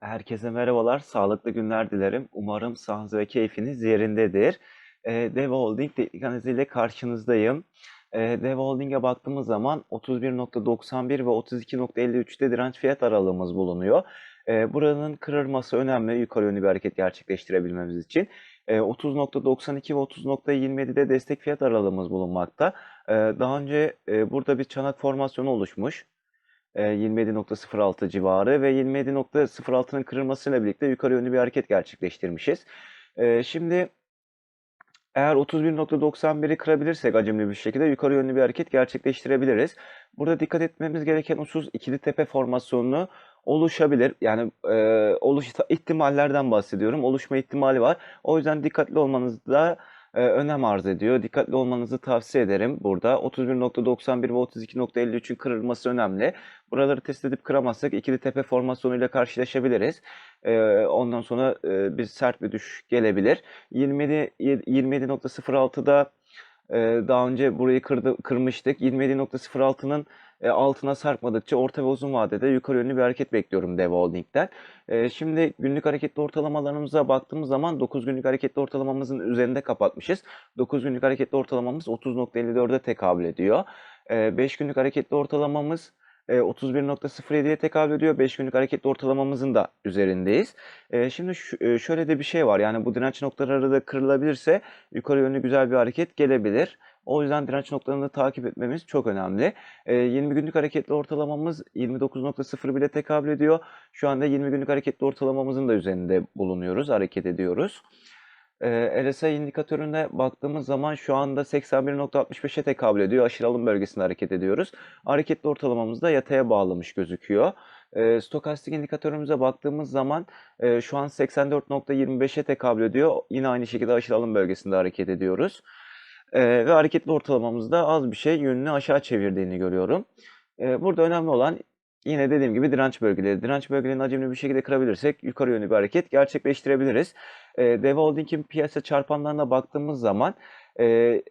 Herkese merhabalar, sağlıklı günler dilerim. Umarım sağlığınız ve keyfiniz yerindedir. Eee, Deva Holding teknik analiziyle karşınızdayım. Eee, Deva Holding'e baktığımız zaman 31.91 ve 32.53'te direnç fiyat aralığımız bulunuyor. Eee, buranın kırılması önemli yukarı yönlü bir hareket gerçekleştirebilmemiz için. Eee, 30.92 ve 30.27'de destek fiyat aralığımız bulunmakta. Daha önce burada bir çanak formasyonu oluşmuş. Eee, 27.06 civarı ve 27.06'nın kırılmasıyla birlikte yukarı yönlü bir hareket gerçekleştirmişiz. Eee, şimdi eğer 31.91'i kırabilirsek hacimli bir şekilde yukarı yönlü bir hareket gerçekleştirebiliriz. Burada dikkat etmemiz gereken husus ikili tepe formasyonu oluşabilir. Yani eee oluş ihtimallerden bahsediyorum. Oluşma ihtimali var. O yüzden dikkatli olmanızda önem arz ediyor. Dikkatli olmanızı tavsiye ederim burada. 31.91 ve 32.53'ün kırılması önemli. Buraları test edip kıramazsak ikili tepe formasyonuyla karşılaşabiliriz. Ondan sonra bir sert bir düşüş gelebilir. 27 27.06'da eee, daha önce burayı kırdı, kırmıştık. 27.06'nın e, altına sarkmadıkça orta ve uzun vadede yukarı yönlü bir hareket bekliyorum Deva Holding'den. E, şimdi günlük hareketli ortalamalarımıza baktığımız zaman 9 günlük hareketli ortalamamızın üzerinde kapatmışız. 9 günlük hareketli ortalamamız 30.54'e tekabül ediyor. E, 5 günlük hareketli ortalamamız 31.07'ye tekabül ediyor. 5 günlük hareketli ortalamamızın da üzerindeyiz. E, şimdi e, şöyle de bir şey var. Yani bu direnç noktaları da kırılabilirse yukarı yönlü güzel bir hareket gelebilir. O yüzden direnç noktalarını takip etmemiz çok önemli. E, 20 günlük hareketli ortalamamız 29.01'e tekabül ediyor. Şu anda 20 günlük hareketli ortalamamızın da üzerinde bulunuyoruz, hareket ediyoruz. Ee, RSI indikatörüne baktığımız zaman şu anda 81.65'e tekabül ediyor. Aşırı alım bölgesinde hareket ediyoruz. Hareketli ortalamamız da yataya bağlamış gözüküyor. Ee, stokastik indikatörümüze baktığımız zaman e, şu an 84.25'e tekabül ediyor. Yine aynı şekilde aşırı alım bölgesinde hareket ediyoruz. Ee, ve hareketli ortalamamızda az bir şey yönünü aşağı çevirdiğini görüyorum. Ee, burada önemli olan yine dediğim gibi direnç bölgeleri. Direnç bölgelerini hacimli bir şekilde kırabilirsek yukarı yönlü bir hareket gerçekleştirebiliriz. E, Deva Holding'in piyasa çarpanlarına baktığımız zaman e,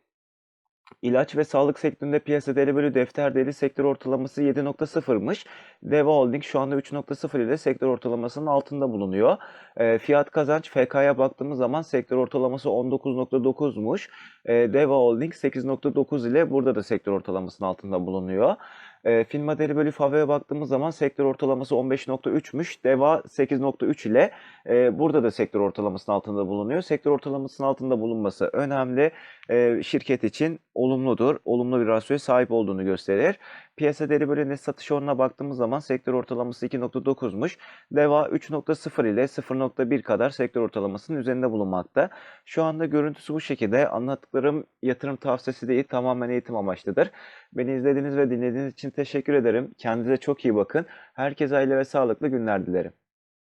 ilaç ve sağlık sektöründe piyasa değeri bölü defter değeri sektör ortalaması 7.0'mış. Deva Holding şu anda 3.0 ile sektör ortalamasının altında bulunuyor. E, fiyat kazanç FK'ya baktığımız zaman sektör ortalaması 19.9'muş. E, Deva Holding 8.9 ile burada da sektör ortalamasının altında bulunuyor. E, firma değeri bölü FAV'ye baktığımız zaman sektör ortalaması 15.3'müş. Deva 8.3 ile e, burada da sektör ortalamasının altında bulunuyor. Sektör ortalamasının altında bulunması önemli. E, şirket için olumludur. Olumlu bir rasyoya sahip olduğunu gösterir. Piyasa değeri bölü satış oranına baktığımız zaman sektör ortalaması 2.9'muş. Deva 3.0 ile 0.1 kadar sektör ortalamasının üzerinde bulunmakta. Şu anda görüntüsü bu şekilde. Anlattıklarım yatırım tavsiyesi değil, tamamen eğitim amaçlıdır. Beni izlediğiniz ve dinlediğiniz için teşekkür ederim. Kendinize çok iyi bakın. Herkese hayırlı ve sağlıklı günler dilerim.